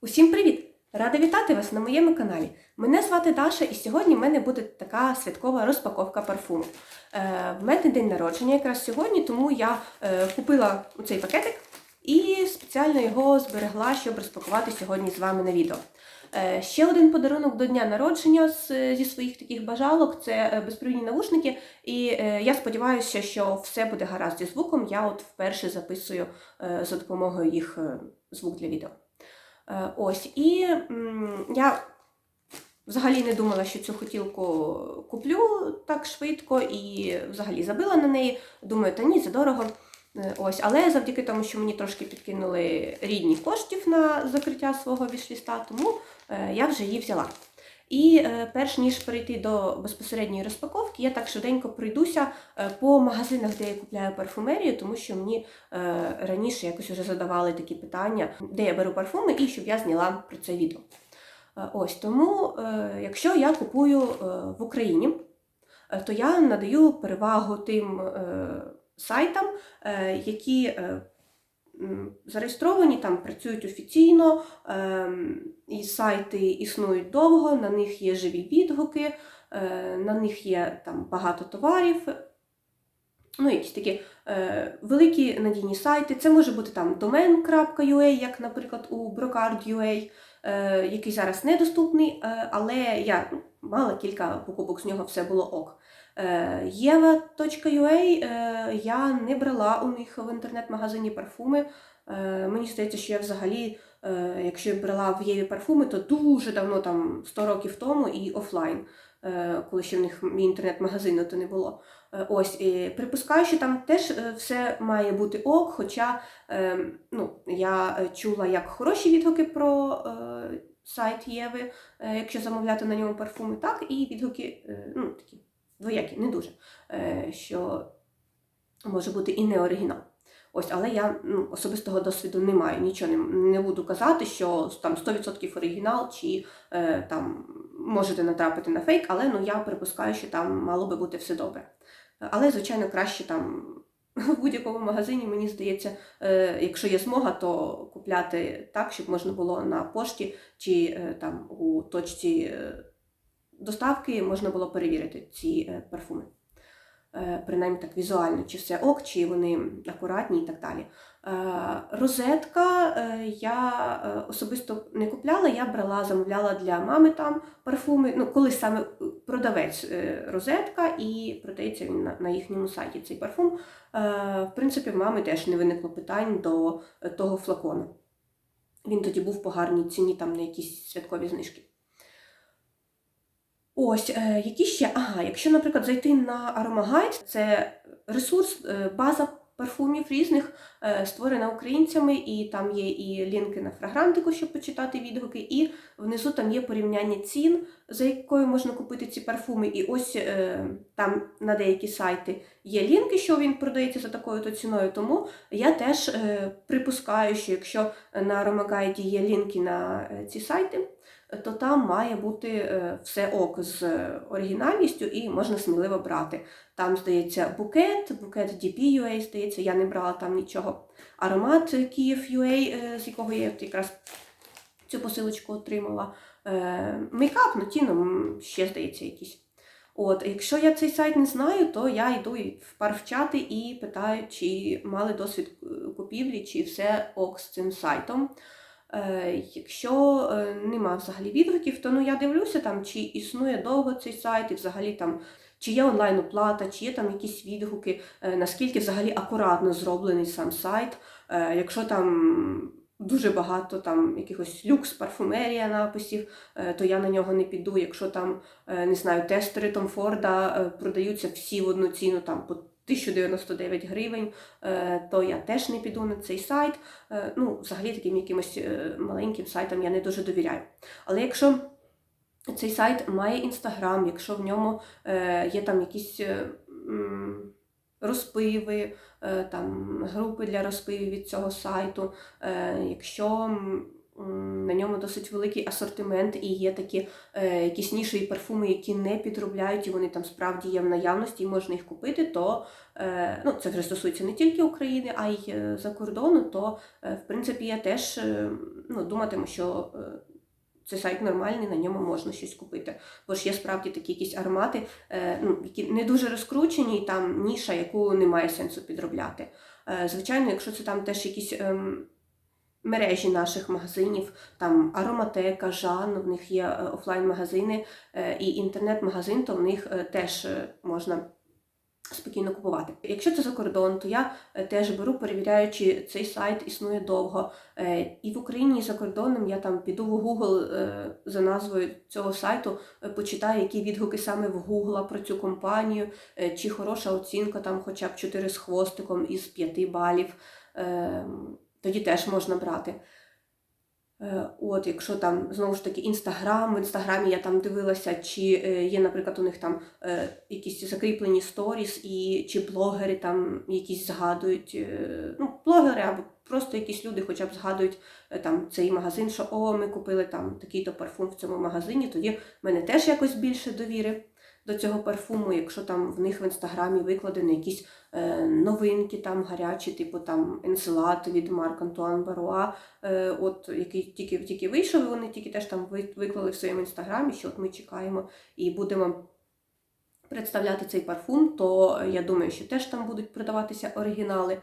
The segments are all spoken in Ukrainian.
Усім привіт! Рада вітати вас на моєму каналі. Мене звати Даша, і сьогодні в мене буде така святкова розпаковка парфуму. Е, в мене день народження якраз сьогодні, тому я е, купила цей пакетик і спеціально його зберегла, щоб розпакувати сьогодні з вами на відео. Е, ще один подарунок до дня народження з, зі своїх таких бажалок це е, безпровідні навушники. І е, я сподіваюся, що все буде гаразд зі звуком. Я от вперше записую е, за допомогою їх е, звук для відео. Е, Ось, і я взагалі не думала, що цю хотілку куплю так швидко і взагалі забила на неї. Думаю, та ні, це дорого. Е, Ось, але завдяки тому, що мені трошки підкинули рідні коштів на закриття свого вішліста, тому е, я вже її взяла. І е, перш ніж перейти до безпосередньої розпаковки, я так швиденько пройдуся е, по магазинах, де я купляю парфумерію, тому що мені е, раніше якось вже задавали такі питання, де я беру парфуми, і щоб я зняла про це відео. Ось тому, якщо я купую в Україні, то я надаю перевагу тим сайтам, які зареєстровані, там працюють офіційно, ем, і сайти існують довго, на них є живі відгуки, е, на них є там багато товарів. Ну, якісь такі е, великі надійні сайти. Це може бути там domain.ua, як, наприклад, у Brocard.ua, е, який зараз недоступний, е, але я ну, мала кілька покупок з нього, все було ок. Е, Eva.ua е, я не брала у них в інтернет-магазині парфуми. Е, мені здається, що я взагалі, якщо я брала в Єві парфуми, то дуже давно, там 100 років тому і офлайн, коли ще в них інтернет-магазину то не було. Ось, і припускаю, що там теж все має бути ок, хоча ну, я чула як хороші відгуки про сайт Єви, якщо замовляти на ньому парфуми, так і відгуки ну, такі двоякі, не дуже, е, що може бути і не оригінал. Ось, але я ну, особистого досвіду не маю, нічого не, не буду казати, що там 100% оригінал, чи е, там можете натрапити на фейк, але ну, я припускаю, що там мало би бути все добре. Але, звичайно, краще там в будь-якому магазині, мені здається, е, якщо є змога, то купляти так, щоб можна було на пошті чи е, там у точці е, доставки можна було перевірити ці е, парфуми. Е, Принаймні так візуально, чи все ок, чи вони акуратні і так далі. Е, Розетка я особисто не купляла, я брала, замовляла для мами там парфуми. Ну, коли саме продавець розетка і продається він на, їхньому сайті цей парфум. В принципі, в мами теж не виникло питань до того флакону. Він тоді був по гарній ціні, там на якісь святкові знижки. Ось, е, які ще? Ага, якщо, наприклад, зайти на Aromagite, це ресурс, е, база парфумів різних, е, створена українцями, і там є і лінки на фрагрантику, щоб почитати відгуки, і внизу там є порівняння цін, за якою можна купити ці парфуми. І ось там на деякі сайти є лінки, що він продається за такою то ціною. Тому я теж припускаю, що якщо на Aromagite є лінки на ці сайти, то там має бути е, все ок з оригінальністю і можна сміливо брати. Там, здається, букет, букет DP.ua, здається, я не брала там нічого. Аромат Київ.ua, е, з якого я якраз цю посилочку отримала. Е, Мейкап, ну ті, ну, ще, здається, якісь. От, якщо я цей сайт не знаю, то я йду в парфчати і питаю, чи мали досвід купівлі, чи все ок з цим сайтом. Е, Якщо е, нема взагалі відгуків, то ну я дивлюся там, чи існує довго цей сайт, і взагалі там чи є онлайн оплата, чи є там якісь відгуки, е, наскільки взагалі акуратно зроблений сам сайт. Якщо там дуже багато там якихось люкс, парфумерія написів, то я на нього не піду. Якщо там не знаю, тестери Том Форда продаються всі в одну ціну там по 1099 гривень, е, то я теж не піду на цей сайт. Е, Ну, взагалі таким якимось е, маленьким сайтам я не дуже довіряю. Але якщо цей сайт має інстаграм, якщо в ньому є там якісь розпиви, там групи для розпивів від цього сайту, якщо на ньому досить великий асортимент, і є такі е, якісь нішеві парфуми, які не підробляють, і вони там справді є в наявності, і можна їх купити, то е, ну, це вже стосується не тільки України, а й е, за кордону, то е, в принципі я теж е, ну, думатиму, що. Е, цей сайт нормальний, на ньому можна щось купити. Бо ж є справді такі якісь аромати, е, ну, які не дуже розкручені, і там ніша, яку немає сенсу підробляти. Е, звичайно, якщо це там теж якісь ем, мережі наших магазинів, там ароматека, Жан, в них є е, офлайн-магазини е, і інтернет-магазин, то в них е, теж можна спокійно купувати. Якщо це за кордон, то я теж беру, перевіряю, чи цей сайт існує довго. І в Україні, і за кордоном я там піду в Google за назвою цього сайту, почитаю, які відгуки саме в Google про цю компанію, чи хороша оцінка, там хоча б 4 з хвостиком із 5 балів. Тоді теж можна брати. Е, От, якщо там знову ж таки інстаграм, в інстаграмі я там дивилася, чи е, є, наприклад, у них там е, якісь закріплені сторіс, і чи блогери там якісь згадують, ну, блогери або просто якісь люди хоча б згадують там цей магазин, що о, ми купили там такий-то парфум в цьому магазині, тоді в мене теж якось більше довіри до цього парфуму, якщо там в них в інстаграмі викладені якісь е, новинки там гарячі, типу там Енселат від Марк Антуан Баруа, е, от який тільки тільки вийшов, вони тільки теж там виклали в своєму інстаграмі, що от ми чекаємо і будемо представляти цей парфум, то я думаю, що теж там будуть продаватися оригінали.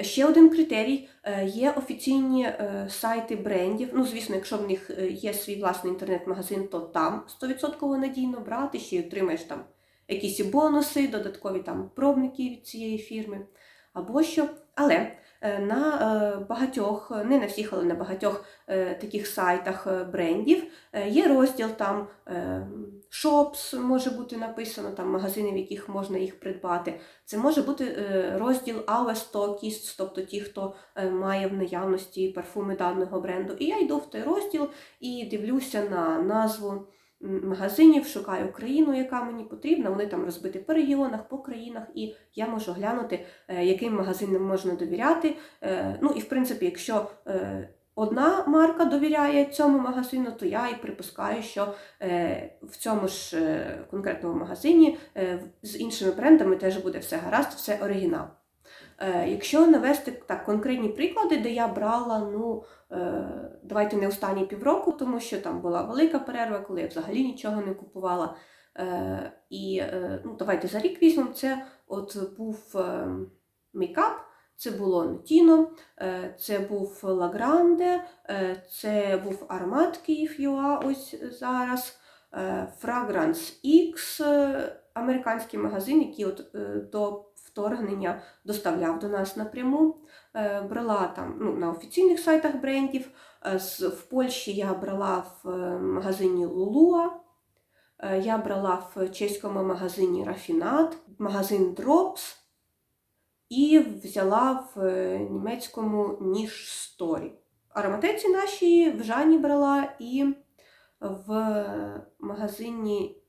Ще один критерій е, є офіційні е, сайти брендів. Ну, звісно, якщо в них е, є свій власний інтернет-магазин, то там 100% надійно брати, ще й отримаєш там якісь бонуси, додаткові там пробники від цієї фірми або що. Але на е, багатьох, не на всіх, але на багатьох е, таких сайтах е, брендів е, є розділ там е, shops, може бути написано, там магазини, в яких можна їх придбати. Це може бути е, розділ Our Stockists, тобто ті, хто е, має в наявності парфуми даного бренду. І я йду в той розділ і дивлюся на назву магазинів, шукаю країну, яка мені потрібна. Вони там розбиті по регіонах, по країнах, і я можу глянути, е, яким магазинам можна довіряти. Е, Ну і в принципі, якщо е, одна марка довіряє цьому магазину, то я і припускаю, що в цьому ж конкретному магазині з іншими брендами теж буде все гаразд, все оригінал. Е, Якщо навести так конкретні приклади, де я брала, ну е, давайте не останні півроку, тому що там була велика перерва, коли я взагалі нічого не купувала. Е, І ну, давайте за рік візьмемо. Це от був мейкап, це було е, це був Лагранде, це був аромат Київ Юа ось зараз. Fragrance X, американський магазин, який от до вторгнення доставляв до нас напряму. Е, Брала там ну, на офіційних сайтах брендів. Е, В Польщі я брала в е, магазині. Е, Я брала в чеському магазині Рафінат, магазин Drops і взяла в німецькому Niche Story. Ароматеці наші в Жані брала і в магазині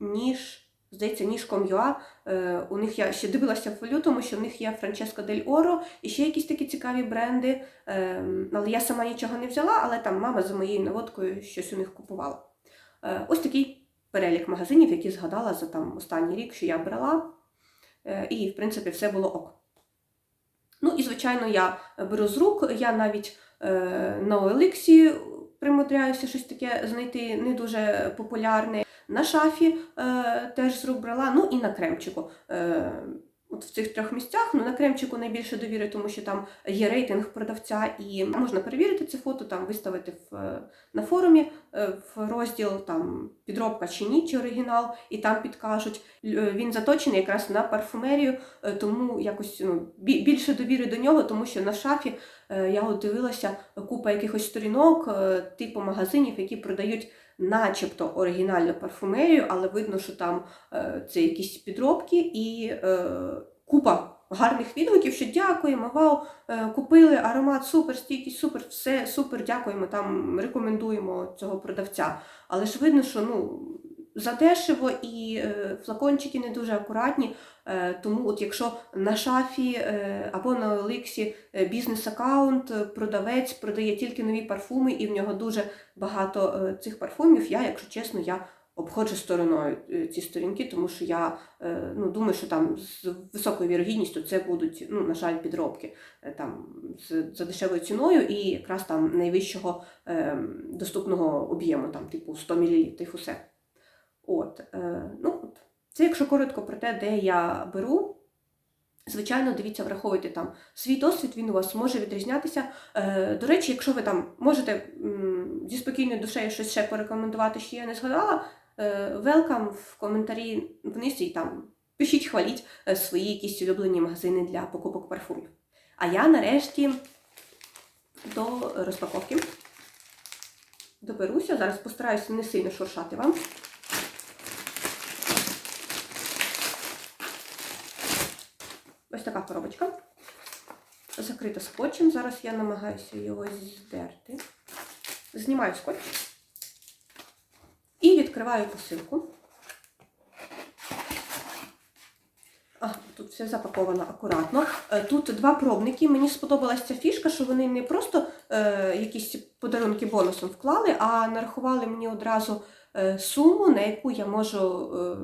Ніж, здається, Ніж.com.ua. Е, У них я ще дивилася в лютому, що в них є Франческо Дель Оро і ще якісь такі цікаві бренди. Е, Але я сама нічого не взяла, але там мама за моєю наводкою щось у них купувала. Е, Ось такий перелік магазинів, які згадала за там останній рік, що я брала. Е, І, в принципі, все було ок. Ну і, звичайно, я беру з рук, я навіть на OLX примудряюся щось таке знайти не дуже популярне. На шафі е, теж з рук брала, ну і на кремчику. Е, от в цих трьох місцях, ну на кремчику найбільше довіри, тому що там є рейтинг продавця, і можна перевірити це фото, там виставити в, е, на форумі е, в розділ там підробка чи ні, чи оригінал, і там підкажуть. Е, Він заточений якраз на парфумерію, тому якось ну, більше довіри до нього, тому що на шафі я от дивилася купа якихось сторінок, типу магазинів, які продають начебто оригінальну парфумерію, але видно, що там е, це якісь підробки і е, купа гарних відгуків, що дякуємо, вау, е, купили аромат, супер, стійкість, супер, все супер, дякуємо, там рекомендуємо цього продавця. Але ж видно, що ну, задешево і е, флакончики не дуже акуратні. Е, тому, от якщо на шафі е, або на Оликсі е, бізнес-аккаунт, е, продавець продає тільки нові парфуми, і в нього дуже багато е, цих парфумів, я, якщо чесно, я обходжу стороною е, ці сторінки, тому що я ну, думаю, що там з високою вірогідністю це будуть, ну, на жаль, підробки там, з, за дешевою ціною і якраз там найвищого е, доступного об'єму, там, типу 100 мл, усе. От, е, ну, от. Це якщо коротко про те, де я беру. Звичайно, дивіться, враховуйте там свій досвід, він у вас може відрізнятися. Е, до речі, якщо ви там можете зі спокійною душею щось ще порекомендувати, що я не згадала, welcome в коментарі вниз і там пишіть, хваліть е, свої якісь улюблені магазини для покупок парфумів. А я нарешті до розпаковки доберуся. Зараз постараюся не сильно шуршати вам. Ось така коробочка. Закрита скотчем. Зараз я намагаюся його здерти. Знімаю скотч і відкриваю посилку. А, тут все запаковано акуратно. Е, Тут два пробники. Мені сподобалася ця фішка, що вони не просто е, якісь подарунки бонусом вклали, а нарахували мені одразу е, суму, на яку я можу е,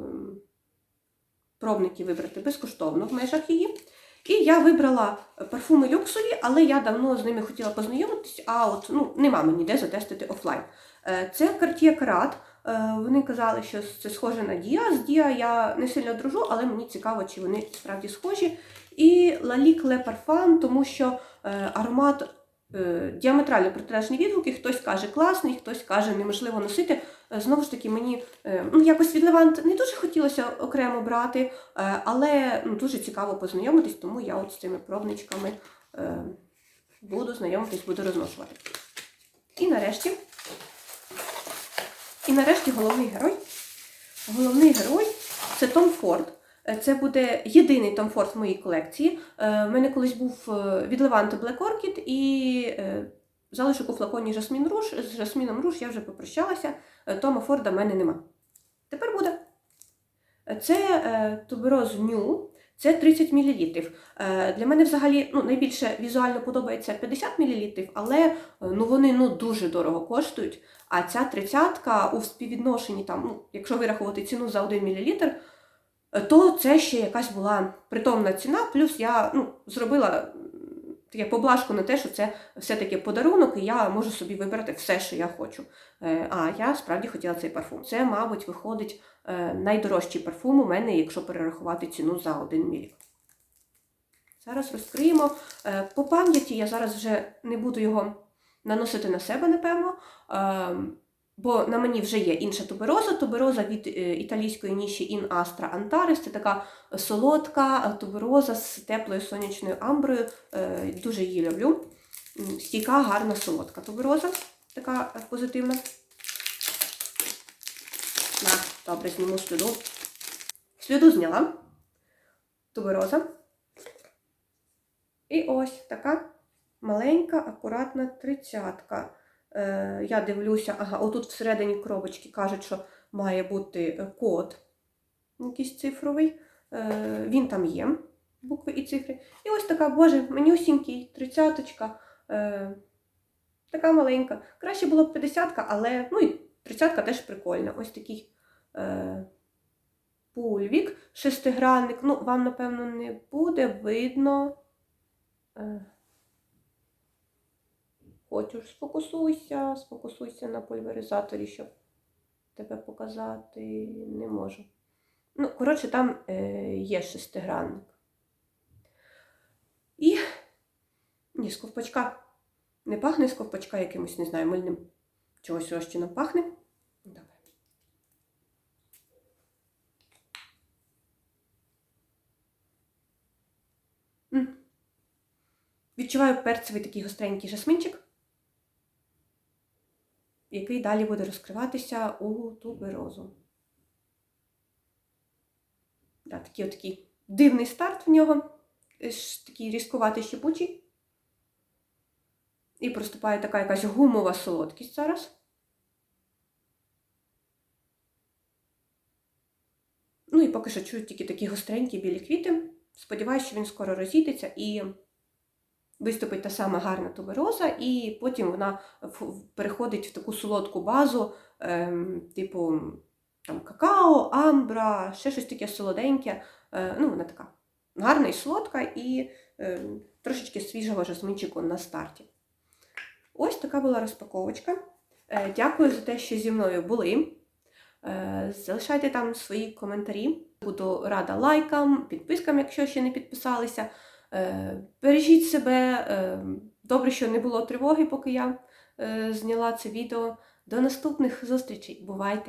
пробники вибрати безкоштовно в межах її. І я вибрала парфуми люксові, але я давно з ними хотіла познайомитись, а от ну, нема мені де затестити офлайн. Е, Це Cartier Carat. Е, Вони казали, що це схоже на Діа. З Діа я не сильно дружу, але мені цікаво, чи вони справді схожі. І Lalique Le Parfum, тому що е, аромат діаметрально протилежні відгуки. Хтось каже класний, хтось каже неможливо носити. Е, Знову ж таки, мені е, ну, якось від Левант не дуже хотілося окремо брати, е, але ну, дуже цікаво познайомитись, тому я от з цими пробничками е, буду знайомитись, буду розношувати. І нарешті, і нарешті головний герой. Головний герой це Том Форд. Е, Це буде єдиний Том Форд в моїй колекції. Е, У мене колись був е, від Леванти Black Orchid і е, залишок у флаконі Жасмін Руш. З Жасміном Руш я вже попрощалася. Е, Тома Форда в мене нема. Тепер буде. Е, Це е, тубероз Ню, це 30 мл. Е, для мене взагалі ну, найбільше візуально подобається 50 мл, але е, ну, вони ну, дуже дорого коштують. А ця тридцятка у співвідношенні, там, ну, якщо вирахувати ціну за 1 мл, е, то це ще якась була притомна ціна. Плюс я ну, зробила таке поблажку на те, що це все-таки подарунок, і я можу собі вибрати все, що я хочу. Е, А я справді хотіла цей парфум. Це, мабуть, виходить е, найдорожчий парфум у мене, якщо перерахувати ціну за 1 мл. Зараз розкриємо. Е, По пам'яті я зараз вже не буду його наносити на себе, напевно. Бо на мені вже є інша тубероза. Тубероза від е, італійської ніші In Astra Antares. Це така солодка е, тубероза з теплою сонячною амброю. Е, Дуже її люблю. Стійка, гарна, солодка тубероза. Така позитивна. На, добре, зніму сліду. Сліду зняла. Тубероза. І ось така маленька, акуратна тридцятка. Е, я дивлюся, ага, отут всередині коробочки кажуть, що має бути е, код якийсь цифровий. Е, він там є, букви і цифри. І ось така, боже, менюсінький, тридцяточка. Е, така маленька. Краще було б 50, але ну і 30 теж прикольна. Ось такий е, пульвік, шестигранник. Ну, вам, напевно, не буде видно. Хочеш, сфокусуйся, сфокусуйся на пульверизаторі, щоб тебе показати не можу. Ну, коротше, там е, є шестигранник. І ні, з ковпачка не пахне з ковпачка якимось, не знаю, мильним чогось розчином пахне. М. Відчуваю перцевий такий гостренький жасминчик, який далі буде розкриватися у туберозу. Да, такий, от такий дивний старт в нього, е, такий різкуватий щепучий. І проступає така якась гумова солодкість зараз. Ну і поки що чую тільки такі гостренькі білі квіти. Сподіваюся, що він скоро розійдеться і виступить та сама гарна тубероза, і потім вона переходить в таку солодку базу, ем, типу там, какао, амбра, ще щось таке солоденьке. Е, ну, вона така гарна і солодка, і е, трошечки свіжого жасминчику на старті. Ось така була розпаковочка. Е, дякую за те, що зі мною були. Е, залишайте там свої коментарі. Буду рада лайкам, підпискам, якщо ще не підписалися. Е, бережіть себе. Е, добре, що не було тривоги, поки я е, зняла це відео. До наступних зустрічей. Бувайте!